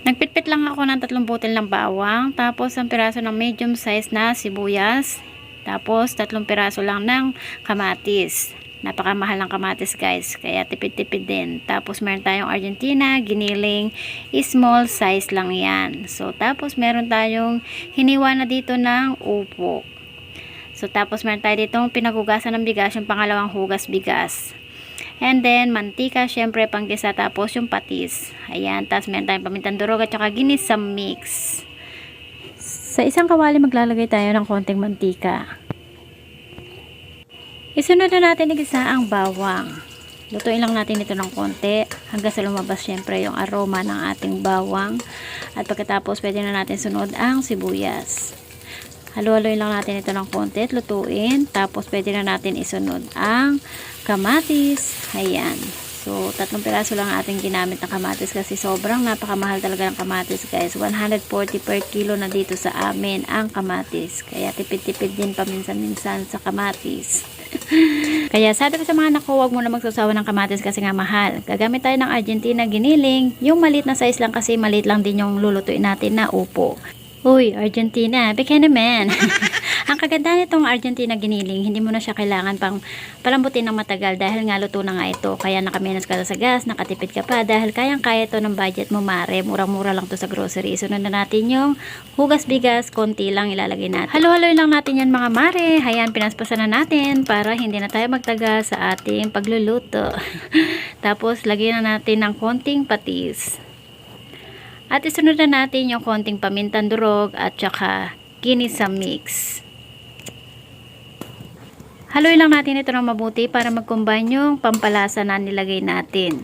Nagpitpit lang ako ng tatlong butil ng bawang, tapos ang piraso ng medium size na sibuyas, tapos tatlong piraso lang ng kamatis. Napakamahal ng kamatis guys, kaya tipid-tipid din. Tapos meron tayong Argentina, giniling, small size lang yan. So tapos meron tayong hiniwa na dito ng upo. So tapos meron tayo ditong pinagugasan ng bigas, yung pangalawang hugas bigas. And then, mantika, syempre, panggisa, tapos yung patis. Ayan, tapos meron tayong pamintang durog at saka ginis sa mix. Sa isang kawali, maglalagay tayo ng konting mantika. Isunod na natin igisa ang bawang. Lutuin lang natin ito ng konti hanggang sa lumabas syempre yung aroma ng ating bawang. At pagkatapos, pwede na natin sunod ang sibuyas. Halo-haloyin lang natin ito ng konti at lutuin. Tapos, pwede na natin isunod ang kamatis. Ayan. So, tatlong piraso lang ating ginamit na kamatis kasi sobrang napakamahal talaga ng kamatis guys. 140 per kilo na dito sa amin ang kamatis. Kaya tipid-tipid din paminsan-minsan sa kamatis. Kaya sabi ko sa mga naku, huwag mo na magsasawa ng kamatis kasi nga mahal. Gagamit tayo ng Argentina giniling. Yung maliit na size lang kasi maliit lang din yung lulutuin natin na upo. Uy, Argentina, bigay naman. Ang kagandahan nitong Argentina giniling, hindi mo na siya kailangan pang palambutin ng matagal dahil nga luto na nga ito. Kaya nakamenos ka sa gas, nakatipid ka pa dahil kayang-kaya ito ng budget mo mare. Murang-mura lang to sa grocery. Sunod na natin yung hugas bigas, konti lang ilalagay natin. Halo-haloy lang natin yan mga mare. Hayan, pinaspasan na natin para hindi na tayo magtagal sa ating pagluluto. Tapos, lagyan na natin ng konting patis. At isunod na natin yung konting pamintang durog at saka kinis sa mix. Haluin lang natin ito ng mabuti para mag-combine yung pampalasa na nilagay natin.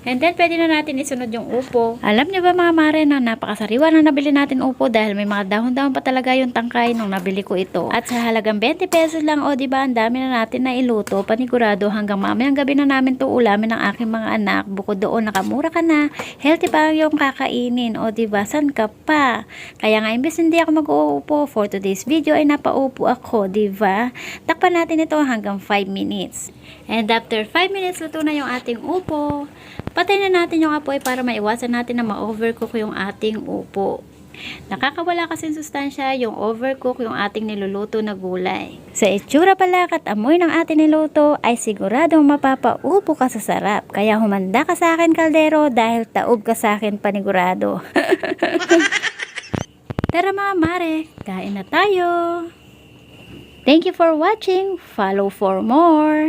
And then, pwede na natin isunod yung upo. Alam niyo ba mga mare na napakasariwa na nabili natin upo dahil may mga dahon-dahon pa talaga yung tangkay nung nabili ko ito. At sa halagang 20 pesos lang, o diba, ang dami na natin na iluto, panigurado hanggang mamayang gabi na namin to ulamin ng aking mga anak. Bukod doon, nakamura ka na, healthy pa yung kakainin, o diba, san ka pa? Kaya nga, imbes hindi ako mag-uupo for today's video, ay napaupo ako, diba? Takpan natin ito hanggang 5 minutes. And after 5 minutes, luto na yung ating upo. Patay na natin yung apoy para maiwasan natin na ma-overcook yung ating upo. Nakakawala kasi sustansya yung overcook yung ating niluluto na gulay. Sa itsura pala at amoy ng ating niluto ay siguradong mapapaupo ka sa sarap. Kaya humanda ka sa akin kaldero dahil taob ka sa akin panigurado. Tara mga mare, kain na tayo! Thank you for watching. Follow for more.